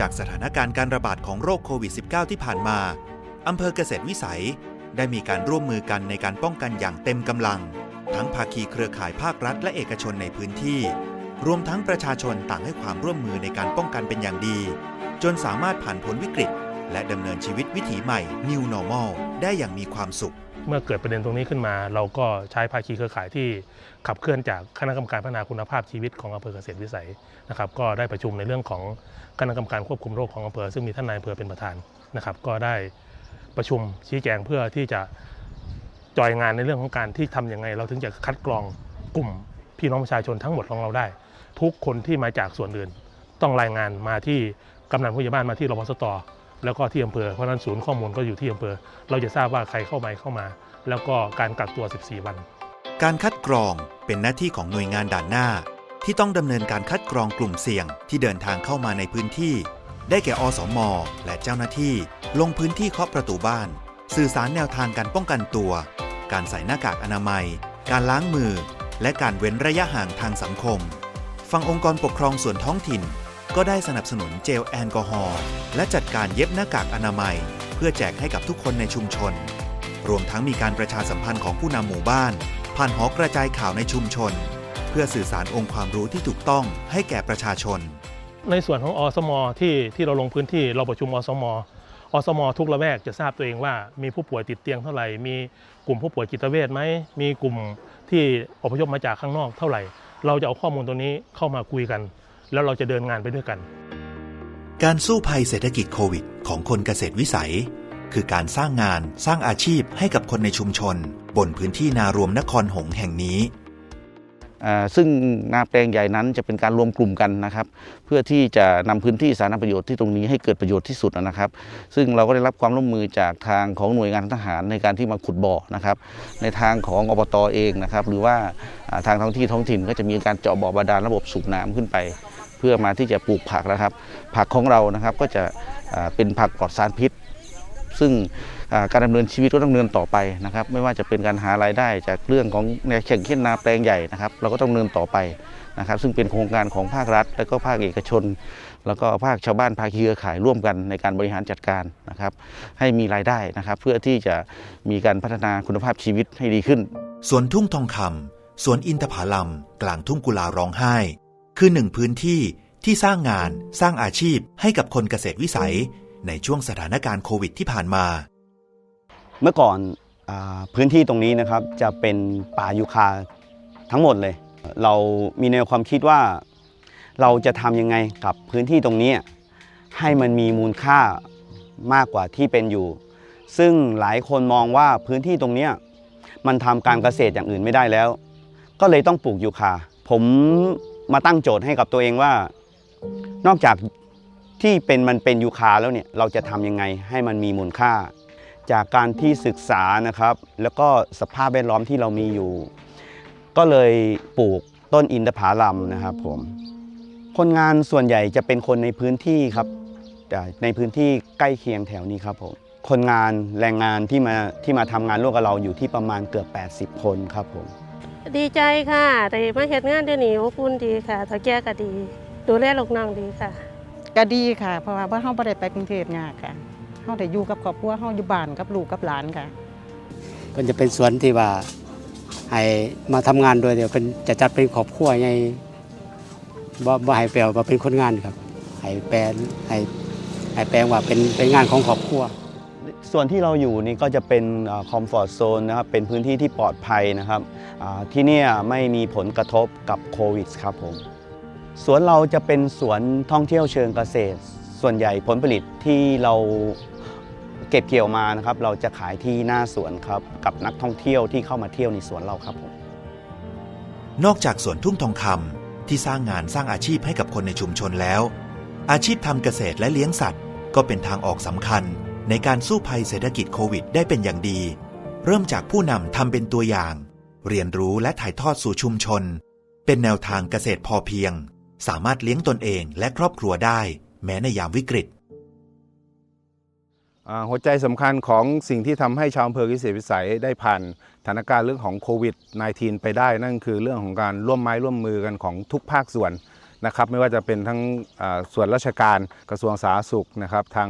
จากสถานการณ์การระบาดของโรคโควิด -19 ที่ผ่านมาอำเภอเกษตรวิสัย ได้มีการร่วมมือกันในการป้องกันอย่างเต็มกำลัง ทั้งภาคีเครือข่ายภาครัฐและเอกชนในพื้นที่ รวมทั้งประชาชนต่างให้ความร่วมมือในการป้องกันเป็นอย่างดี จนสามารถผ่านพ้นวิกฤต และดำเนินชีวิตวิถีใหม่ New Normal ได้อย่างมีความสุข เมื่อเกิดประเด็นตรงนี้ขึ้นมา เราก็ใช้ภาคีเครือข่ายที่ขับเคลื่อนจากคณะกรรมการพัฒนาคุณภาพชีวิตของอำเภอเกษตรวิสัยนะครับก็ได้ประชุมในเรื่องของคณะกรรมการควบคุมโรคของอำเภอซึ่งมีท่านนายอำเภอเป็นประธานนะครับ ก็ได้ประชุมชี้แจงเพื่อที่จะจอยงานในเรื่องของการที่ทำยังไง เราถึงจะคัดกรองกลุ่มพี่น้องประชาชนทั้งหมดของเราได้ ทุกคนที่มาจากส่วนอื่น ต้องรายงานมาที่กำนันผู้ใหญ่บ้านมาที่รพสต แล้วก็ที่อำเภอเพราะนั้นศูนย์ข้อมูลก็อยู่ที่อำเภอ เราจะทราบว่าใครเข้ามาเข้ามา แล้วก็การกักตัว 14 วัน การคัดกรองเป็นหน้าที่ของหน่วยงานด่านหน้า ที่ต้องดำเนินการคัดกรองกลุ่มเสี่ยงที่เดินทางเข้ามาในพื้นที่ ได้แก่อสมและเจ้าหน้าที่ ลงพื้นที่เคาะประตูบ้าน สื่อสารแนวทางการป้องกันตัว การใส่หน้ากากอนามัย การล้างมือ และการเว้นระยะห่างทางสังคมฝั่งองค์กรปกครองส่วนท้องถิ่น ก็ได้สนับสนุนเจลแอลกอฮอล์และจัดการเย็บหน้ากากอนามัย เพื่อแจกให้กับทุกคนในชุมชน รวมทั้งมีการประชาสัมพันธ์ของผู้นำหมู่บ้าน ผ่านหอกระจายข่าวในชุมชน เพื่อสื่อสารองค์ความรู้ที่ถูกต้องให้แก่ประชาชน ในส่วนของอสมที่ที่เราลงพื้นที่เราประชุมอสมอสมทุกละแวกจะทราบตัวเองว่ามีผู้ป่วยติดเตียงเท่าไหร่ มีกลุ่มผู้ป่วยจิตเวชไหม มีกลุ่มที่อพยพมาจากข้างนอกเท่าไหร่ เราจะเอาข้อมูลตัวนี้เข้ามาคุยกัน แล้วเราจะเดินงานไปด้วยกัน การสู้ภัยเศรษฐกิจโควิด ของคนเกษตรวิสัย คือการสร้างงานสร้างอาชีพให้กับคนในชุมชน บนพื้นที่นารวมนครหงส์แห่งนี้อ่าซึ่งนาแปลงใหญ่นั้นจะเป็นการรวมกลุ่มกันนะครับ เพื่อที่จะนำพื้นที่สาธารณประโยชน์ที่ตรงนี้ให้เกิดประโยชน์ที่สุดนะครับ ซึ่งเราก็ได้รับความร่วมมือจากทางของหน่วยงานทหารในการที่มาขุดบ่อนะครับ ในทางของอบตเองนะครับ หรือว่าอ่าทางท้องที่ท้องถิ่นก็จะมีการเจาะบ่อบาดาลระบบสูบน้ำขึ้นไป เพื่อมาที่จะปลูกผักนะครับ ผักของเรานะครับก็จะเป็นผักปลอดสารพิษ ซึ่งการดำเนินชีวิตก็ต้องดำเนินต่อไปนะครับ ไม่ว่าจะเป็นการหารายได้จากเรื่องของแนวแข่งเช่นนาแปลงใหญ่นะครับ เราก็ต้องดำเนินต่อไปนะครับ ซึ่งเป็นโครงการของภาครัฐ และก็ภาคเอกชน แล้วก็ภาคชาวบ้านภาคเครือข่ายร่วมกันในการบริหารจัดการนะครับ ให้มีรายได้นะครับ เพื่อที่จะมีการพัฒนาคุณภาพชีวิตให้ดีขึ้นสวนทุ่งทองคำสวนอินทผลัมกลางทุ่งกุลาร้องไห้ คือหนึ่งพื้นที่ที่สร้างงานสร้างอาชีพให้กับคนเกษตรวิสัย ในช่วงสถานการณ์โควิดที่ผ่านมา เมื่อก่อนอพื้นที่ตรงนี้นะครับจะเป็นป่ายูคาทั้งหมดเลย เรามีแนวความคิดว่า เราจะทำยังไงกับพื้นที่ตรงนี้ ให้มันมีมูลค่ามากกว่าที่เป็นอยู่ ซึ่งหลายคนมองว่าพื้นที่ตรงนี้มันทำการเกษตรอย่างอื่นไม่ได้แล้ว ก็เลยต้องปลูกยูคาผม มาตั้งโจทย์ให้กับตัวเองว่า นอกจากที่เป็นมันเป็นยูคาแล้วเนี่ยเราจะทำยังไงให้มันมีมูลค่า จากการที่ศึกษานะครับ แล้วก็สภาพแวดล้อมที่เรามีอยู่ ก็เลยปลูกต้นอินทผลัมนะครับผมคนงานส่วนใหญ่จะเป็นคนในพื้นที่ครับแต่ในพื้นที่ใกล้เคียงแถวนี้ครับผมคนงานแรงงานที่มาที่มาทำงานร่วมกับเราอยู่ที่ประมาณเกือบ 80 คนครับผม ดีใจค่ะได้มาเฮ็ดงานเดี๋ยวนี้อบอุ่นดีค่ะถ้าแก่ก็ดี ดูแลลูกน้องดีค่ะ ก็ดีค่ะ เพราะว่าเฮาบ่ได้ไปกรุงเทพยากค่ะเฮาได้อยู่กับครอบครัวเฮาอยู่บ้านกับลูกกับหลานค่ะมันจะเป็นสวนที่ว่าให้มาทำงานโดยเดียวเป็นจะจัดเป็นครอบครัวไงบ่บ่ให้แปลว่าเป็นคนงานครับให้แปลให้ให้แปลว่าเป็นเป็นงานของครอบครัว ส่วนที่เราอยู่นี่ก็จะเป็นคอมฟอร์ z โซนนะครับเป็นพื้นที่ที่ปลอดภัยนะครับที่นี่ไม่มีผลกระทบกับโควิดครับผมสวนเราจะเป็นสวนท่องเที่ยวเชิงเกษตร ส่วนใหญ่ผลผลิตที่เราเก็บเกี่ยวมานะครับเราจะขายที่หน้าสวนครับกับนักท่องเที่ยวที่เข้ามาเที่ยวในสวนเราครับผมนอกจากสวนทุ่งทองคำที่สร้างงานสร้างอาชีพให้กับคนในชุมชนแล้ว อาชีพทำเกษตรและเลี้ยงสัตว์ ก็เป็นทางออกสำคัญ ในการสู้ภัยเศรษฐกิจโควิดได้เป็นอย่างดี เริ่มจากผู้นำทำเป็นตัวอย่าง เรียนรู้และถ่ายทอดสู่ชุมชน เป็นแนวทางเกษตรพอเพียง สามารถเลี้ยงตนเองและครอบครัวได้ แม้ในยามวิกฤตหัวใจสำคัญของสิ่งที่ทำให้ชาวอำเภอเกษวิสัยได้ผ่านสถานการณ์เรื่องของโควิด -19 ไปได้นั่นคือเรื่องของการร่วมไม้ร่วมมือกันของทุกภาคส่วน นะครับไม่ว่าจะเป็นทั้งส่วนราชการกระทรวงสาธารณสุขนะครับทาง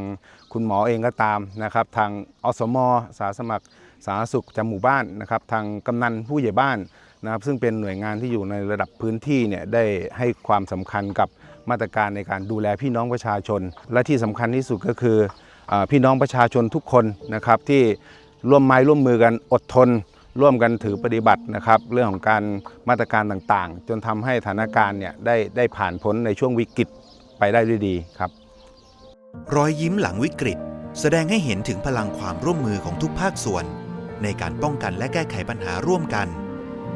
คุณหมอเองก็ตามนะครับทางอสมสาสมัครสาธารณสุขจำหมู่บ้านนะครับทางกำนันผู้ใหญ่บ้านนะครับซึ่งเป็นหน่วยงานที่อยู่ในระดับพื้นที่เนี่ยได้ให้ความสำคัญกับมาตรการในการดูแลพี่น้องประชาชน และที่สำคัญที่สุดก็คืออพี่น้องประชาชนทุกคนนะครับที่ร่วมไม้ร่วมมือกันอดทน ร่วมกันถือปฏิบัตินะครับ เรื่องของการมาตรการต่างๆ จนทำให้สถานการณ์เนี่ยได้ได้ผ่านพ้นในช่วงวิกฤตไปได้ด้วยดีครับ รอยยิ้มหลังวิกฤต แสดงให้เห็นถึงพลังความร่วมมือของทุกภาคส่วน ในการป้องกันและแก้ไขปัญหาร่วมกัน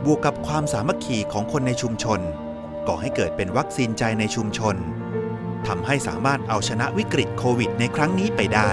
บวกกับความสามัคคีของคนในชุมชน ก่อให้เกิดเป็นวัคซีนใจในชุมชนทำให้สามารถเอาชนะวิกฤตโควิดในครั้งนี้ไปได้